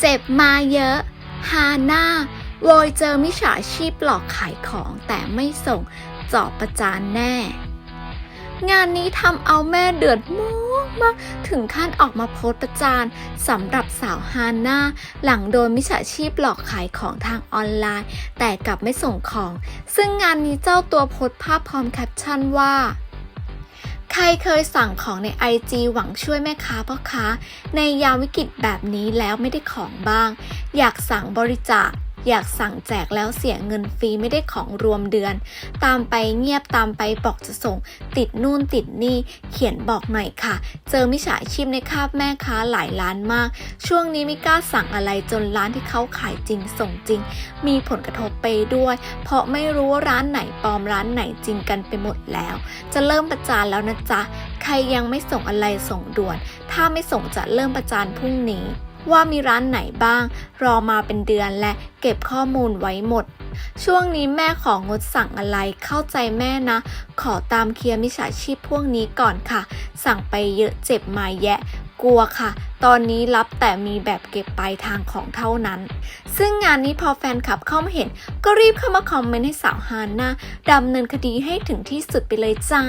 เจ็บมาเยอะ ฮาน่าโวยเจอมิจฉาชีพหลอกขายของแต่ไม่ส่งจอบประจานแน่ งานนี้ทำเอาแม่เดือดมากมากถึงขั้นออกมาโพสประจานสำหรับสาวฮาน่าหลังโดนมิจฉาชีพหลอกขายของทางออนไลน์ แต่กลับไม่ส่งของ ซึ่งงานนี้เจ้าตัวโพสภาพพร้อมแคปชั่นว่า รเคยสั่งของใน IG หวังช่วยแม่ค้าพ่อค้า ในยามวิกฤตแบบนี้แล้วไม่ได้ของบ้าง อยากสั่งบริจาค อยากสั่งแจกแล้วเสียเงินฟรีไม่ได้ของรวมเดือน ตามไปเงียบตามไปบอกจะส่ง ติดนู่นติดนี่ เขียนบอกหน่อยค่ะ เจอมิจฉาชีพในคาบแม่ค้าหลายร้านมาก ช่วงนี้ไม่กล้าสั่งอะไรจนร้านที่เขาขายจริงส่งจริง มีผลกระทบไปด้วย เพราะไม่รู้ว่าร้านไหนปลอมร้านไหนจริงกันไปหมดแล้ว จะเริ่มประจานแล้วนะจ๊ะ ใครยังไม่ส่งอะไรส่งด่วน ถ้าไม่ส่งจะเริ่มประจานพรุ่งนี้ ว่ามีร้านไหนบ้าง รอมาเป็นเดือนและเก็บข้อมูลไว้หมด ช่วงนี้แม่ของงดสั่งอะไรเข้าใจแม่นะ ขอตามเคลียร์มิจฉาชีพพวกนี้ก่อนค่ะ สั่งไปเยอะเจ็บมาแยะกลัวค่ะ ตอนนี้รับแต่มีแบบเก็บปลายทางของเท่านั้น ซึ่งงานนี้พอแฟนคลับเข้ามาเห็น ก็รีบเข้ามาคอมเมนต์ให้สาวฮานนาดำเนินคดีให้ถึงที่สุดไปเลยจ้า